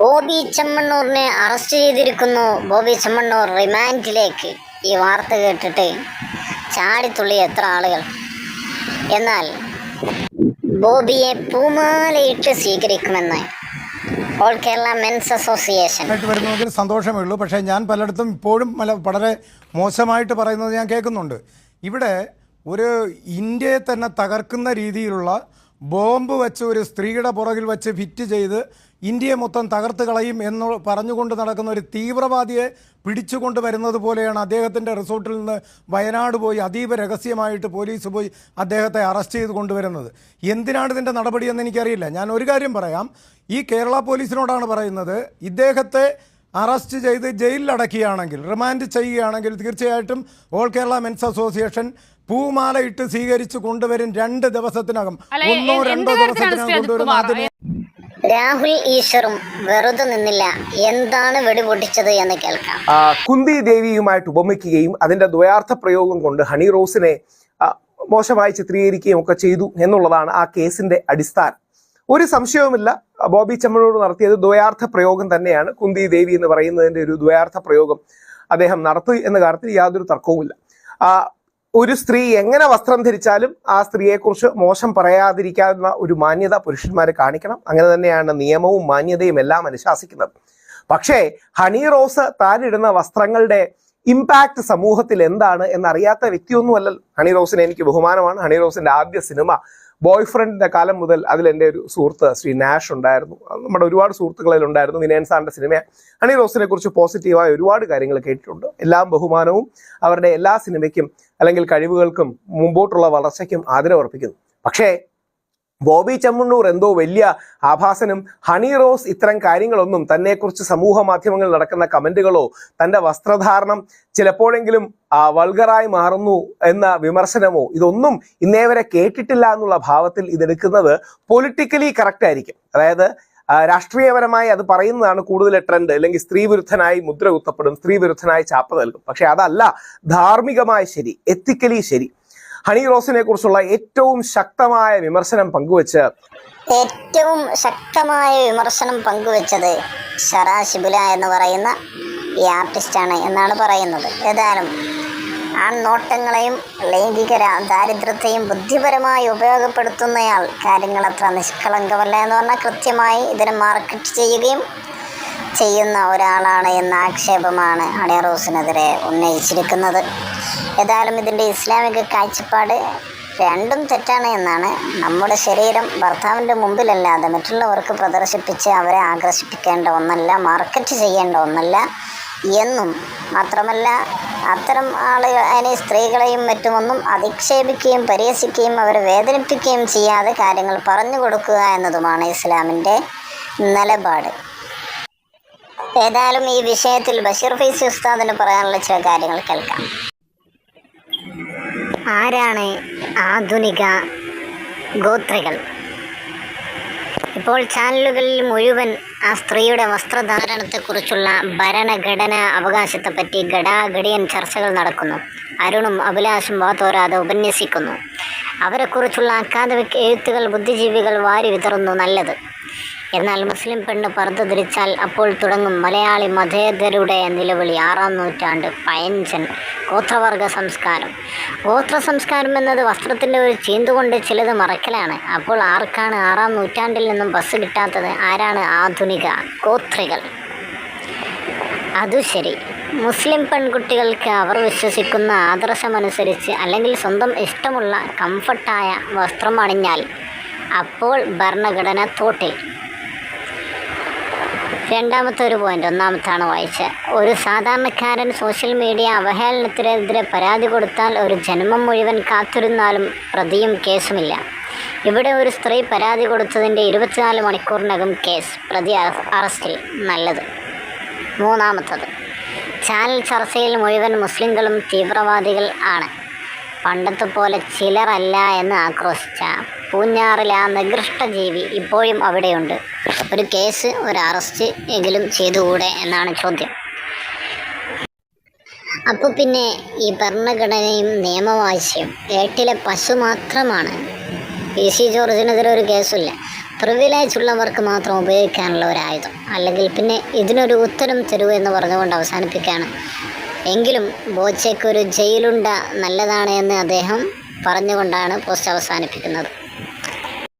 Bobby ചെമ്മണ്ണൂറിനെ arrest ചെയ്തിരിക്കുന്നു. ബോബി ചെമ്മണ്ണൂർ റിമാൻഡിലേക്ക് ഈ വാർത്ത കേട്ടിട്ട് ചാടിത്തുള്ളി എത്ര ആളുകൾ. എന്നാൽ ബോബിയെ പൂമാലയിട്ട് സ്വീകരിക്കുമെന്ന് ഓൾ കേരള മെൻസ് അസോസിയേഷൻ. വരുന്നതിൽ സന്തോഷമേ ഉള്ളൂ. പക്ഷേ ഞാൻ പലയിടത്തും ഇപ്പോഴും വളരെ മോശമായിട്ട് പറയുന്നത് ഞാൻ കേൾക്കുന്നുണ്ട്. ഇവിടെ ഒരു ഇന്ത്യയെ തന്നെ തകർക്കുന്ന രീതിയിലുള്ള ബോംബ് വെച്ച് ഒരു സ്ത്രീയുടെ പുറകിൽ വെച്ച് ഫിറ്റ് ചെയ്ത് ഇന്ത്യയെ മൊത്തം തകർത്ത് കളയും എന്ന് പറഞ്ഞുകൊണ്ട് നടക്കുന്ന ഒരു തീവ്രവാദിയെ പിടിച്ചുകൊണ്ട് വരുന്നത് പോലെയാണ് അദ്ദേഹത്തിന്റെ റിസോർട്ടിൽ നിന്ന് വയനാട് പോയി അതീവ രഹസ്യമായിട്ട് പോലീസ് പോയി അദ്ദേഹത്തെ അറസ്റ്റ് ചെയ്ത് കൊണ്ടുവരുന്നത്. എന്തിനാണ് ഇതിന്റെ നടപടിയെന്ന് എനിക്കറിയില്ല. ഞാൻ ഒരു കാര്യം പറയാം. ഈ കേരള പോലീസിനോടാണ് പറയുന്നത് ഇദ്ദേഹത്തെ അറസ്റ്റ് ചെയ്ത് ജയിലിലടക്കുകയാണെങ്കിൽ റിമാൻഡ് ചെയ്യുകയാണെങ്കിൽ തീർച്ചയായിട്ടും ഓൾ കേരള മെൻസ് അസോസിയേഷൻ പൂമാല ഇട്ട് സ്വീകരിച്ച് കൊണ്ടുവരും രണ്ട് ദിവസത്തിനകം. ഒന്നോ രണ്ടോ ദിവസത്തിനകം കൊണ്ടുവരും കുമാർ? രാഹുൽ ഈശ്വറും വെറുതെ നിന്നില്ല. എന്താണ് വെടിപൊട്ടിച്ചത് എന്ന് കേൾക്കാം. കുന്തി ദേവിയുമായിട്ട് ഉപമിക്കുകയും അതിന്റെ ദ്വയാർത്ഥ പ്രയോഗം കൊണ്ട് ഹണി റോസിനെ മോശമായി ചിത്രീകരിക്കുകയും ഒക്കെ ചെയ്തു എന്നുള്ളതാണ് ആ കേസിന്റെ അടിസ്ഥാനം. ഒരു സംശയവുമില്ല. ബോബി ചെമ്മണൂർ നടത്തിയത് ദ്വയാർത്ഥ പ്രയോഗം തന്നെയാണ്. കുന്തി ദേവി എന്ന് പറയുന്നതിന്റെ ഒരു ദ്വയാർത്ഥ പ്രയോഗം അദ്ദേഹം നടത്തി എന്ന കാര്യത്തിൽ യാതൊരു തർക്കവുമില്ല. ആ, ഒരു സ്ത്രീ എങ്ങനെ വസ്ത്രം ധരിച്ചാലും ആ സ്ത്രീയെക്കുറിച്ച് മോശം പറയാതിരിക്കാവുന്ന ഒരു മാന്യത പുരുഷന്മാരെ കാണിക്കണം. അങ്ങനെ തന്നെയാണ് നിയമവും മാന്യതയും എല്ലാം അനുശാസിക്കുന്നത്. പക്ഷേ ഹണി റോസ് താനിടുന്ന വസ്ത്രങ്ങളുടെ ഇമ്പാക്ട് സമൂഹത്തിൽ എന്താണ് എന്നറിയാത്ത വ്യക്തിയൊന്നുമല്ല ഹണി റോസിനെ എനിക്ക് ബഹുമാനമാണ്. ഹണി റോസിന്റെ ആദ്യ സിനിമ ബോയ് ഫ്രണ്ടിന്റെ കാലം മുതൽ അതിൽ എന്റെ ഒരു സുഹൃത്ത് ശ്രീ നാഷ് ഉണ്ടായിരുന്നു. നമ്മുടെ ഒരുപാട് സുഹൃത്തുക്കളിൽ ഉണ്ടായിരുന്നു. വിനയൻ സാറിന്റെ സിനിമ ഹണി റോസിനെ കുറിച്ച് പോസിറ്റീവായ ഒരുപാട് കാര്യങ്ങൾ കേട്ടിട്ടുണ്ട്. എല്ലാം ബഹുമാനവും അവരുടെ എല്ലാ സിനിമയ്ക്കും അല്ലെങ്കിൽ കഴിവുകൾക്കും മുമ്പോട്ടുള്ള വളർച്ചയ്ക്കും ആദരവർപ്പിക്കുന്നു. പക്ഷേ ബോബി ചെമ്മണ്ണൂർ എന്തോ വലിയ ആഭാസനും ഹണി റോസ് ഇത്തരം കാര്യങ്ങളൊന്നും തന്നെക്കുറിച്ച് സമൂഹ മാധ്യമങ്ങളിൽ നടക്കുന്ന കമന്റുകളോ തന്റെ വസ്ത്രധാരണം ചിലപ്പോഴെങ്കിലും വൾഗറായി മാറുന്നു എന്ന വിമർശനമോ ഇതൊന്നും ഇന്നേ വരെ കേട്ടിട്ടില്ല എന്നുള്ള ഭാവത്തിൽ ഇതെടുക്കുന്നത് പൊളിറ്റിക്കലി കറക്റ്റ് ആയിരിക്കും. അതായത് രാഷ്ട്രീയപരമായി അത് പറയുന്നതാണ് കൂടുതൽ ട്രെൻഡ് അല്ലെങ്കിൽ സ്ത്രീ വിരുദ്ധനായി മുദ്ര കുത്തപ്പെടും സ്ത്രീ വിരുദ്ധനായി ചാപ്പ നൽകും. പക്ഷെ അതല്ല ധാർമ്മികമായി ശരി എത്തിക്കലി ശരി. ഹണി റോസിനെ കുറിച്ചുള്ള ഏറ്റവും ശക്തമായ വിമർശനം പങ്കുവച്ച് ഏറ്റവും ശക്തമായ വിമർശനം പങ്കുവച്ചത് ഷറാ ശിബുല എന്ന് പറയുന്ന ഈ ആർട്ടിസ്റ്റാണ് എന്നാണ് പറയുന്നത്. ഏതായാലും ആൺനോട്ടങ്ങളെയും നോട്ടങ്ങളെയും ലൈംഗിക ദാരിദ്ര്യത്തെയും ബുദ്ധിപരമായി ഉപയോഗപ്പെടുത്തുന്നയാൾ കാര്യങ്ങൾ അത്ര നിഷ്കളങ്കമല്ല എന്ന് പറഞ്ഞാൽ കൃത്യമായി ഇതിനെ മാർക്കറ്റ് ചെയ്യുകയും ചെയ്യുന്ന ഒരാളാണ് എന്ന ആക്ഷേപമാണ് ഹണി റോസിനെതിരെ ഉന്നയിച്ചിരിക്കുന്നത്. ഏതായാലും ഇതിന്റെ ഇസ്ലാമിക കാഴ്ചപ്പാട് രണ്ടും തെറ്റാണ് എന്നാണ് നമ്മുടെ ശരീരം ഭർത്താവിന്റെ മുമ്പിലല്ലാതെ മറ്റുള്ളവർക്ക് പ്രദർശിപ്പിച്ച് അവരെ ആകർഷിപ്പിക്കേണ്ട ഒന്നല്ല മാർക്കറ്റ് ചെയ്യേണ്ട ഒന്നല്ല എന്നും മാത്രമല്ല അത്തരം ആളുകൾ അതിനെ സ്ത്രീകളെയും മറ്റുമൊന്നും അധിക്ഷേപിക്കുകയും പരിഹസിക്കുകയും അവരെ വേദനിപ്പിക്കുകയും ചെയ്യാതെ കാര്യങ്ങൾ പറഞ്ഞു കൊടുക്കുക എന്നതുമാണ് ഇസ്ലാമിന്റെ നിലപാട്. ഏതായാലും ഈ വിഷയത്തിൽ ബഷീർ ഫൈസി ഉസ്താദിന് പറയാനുള്ള ചില കാര്യങ്ങൾ കേൾക്കാം. ആരാണ് ആധുനിക ഗോത്രകൾ? ഇപ്പോൾ ചാനലുകളിൽ മുഴുവൻ ആ സ്ത്രീയുടെ വസ്ത്രധാരണത്തെക്കുറിച്ചുള്ള ഭരണഘടന അവകാശത്തെപ്പറ്റി ഘടാഘടിയൻ ചർച്ചകൾ നടക്കുന്നു. അരുണും അഭിലാഷും വാതോരാതെ ഉപന്യസിക്കുന്നു. അവരെക്കുറിച്ചുള്ള അക്കാദമിക് എഴുത്തുകൾ ബുദ്ധിജീവികൾ വാരി വിതറുന്നു നല്ലത്. എന്നാൽ മുസ്ലിം പെണ്ണ് പർദ്ദ ധരിച്ചാൽ അപ്പോൾ തുടങ്ങും. മലയാളി മതേതരുടെ നിലവിളി ആറാം നൂറ്റാണ്ട് പയഞ്ചൻ ഗോത്രവർഗ സംസ്കാരം. ഗോത്ര സംസ്കാരം എന്നത് വസ്ത്രത്തിന്റെ ഒരു ചീന്തുകൊണ്ട് ചിലത് മറക്കലാണ് അപ്പോൾ ആർക്കാണ് ആറാം നൂറ്റാണ്ടിൽ നിന്നും ബസ് കിട്ടാത്തത്? ആരാണ് ആധുനിക ഗോത്രികൾ? അതു ശരി. മുസ്ലിം പെൺകുട്ടികൾക്ക് അവർ വിശ്വസിക്കുന്ന ആദർശമനുസരിച്ച് അല്ലെങ്കിൽ സ്വന്തം ഇഷ്ടമുള്ള കംഫർട്ടായ വസ്ത്രം അണിഞ്ഞാൽ അപ്പോൾ ഭരണഘടന തോട്ടിൽ. രണ്ടാമത്തെ ഒരു പോയിന്റ് ഒന്നാമത്താണ് വായിച്ചത് ഒരു സാധാരണക്കാരൻ സോഷ്യൽ മീഡിയ അവഹേളനത്തിനെതിരെ പരാതി കൊടുത്താൽ ഒരു ജന്മം മുഴുവൻ കാത്തിരുന്നാലും പ്രതിയും കേസുമില്ല. ഇവിടെ ഒരു സ്ത്രീ പരാതി കൊടുത്തതിന്റെ ഇരുപത്തിനാല് മണിക്കൂറിനകം കേസ് പ്രതി അറസ്റ്റിൽ. നല്ലത്. മൂന്നാമത്തത്. ചാനൽ ചർച്ചയിൽ മുഴുവൻ മുസ്ലിങ്ങളും തീവ്രവാദികൾ ആണ്. പണ്ടത്തെ പോലെ ചിലരല്ല എന്ന് ആക്രോശിച്ച പൂഞ്ഞാറിലെ ആ നികൃഷ്ട ജീവി ഇപ്പോഴും അവിടെയുണ്ട്. ഒരു കേസ് ഒരു അറസ്റ്റ് എങ്കിലും ചെയ്തുകൂടെ എന്നാണ് ചോദ്യം. അപ്പോൾ പിന്നെ ഈ ഭരണഘടനയും നിയമവാശ്യം ഏട്ടിലെ പശു മാത്രമാണ്. പി സി ജോർജിനെതിരെ ഒരു കേസില്ല പ്രിവിലേജ് ഉള്ളവർക്ക് മാത്രം ഉപയോഗിക്കാനുള്ള ഒരു ആയുധം. അല്ലെങ്കിൽ പിന്നെ ഇതിനൊരു ഉത്തരം തരൂ എന്ന് പറഞ്ഞുകൊണ്ട് അവസാനിപ്പിക്കുകയാണ്. എങ്കിലും ബോച്ചയ്ക്ക് ഒരു ജയിലുണ്ട നല്ലതാണ് എന്ന് അദ്ദേഹം പറഞ്ഞുകൊണ്ടാണ് പോസ്റ്റ് അവസാനിപ്പിക്കുന്നത്.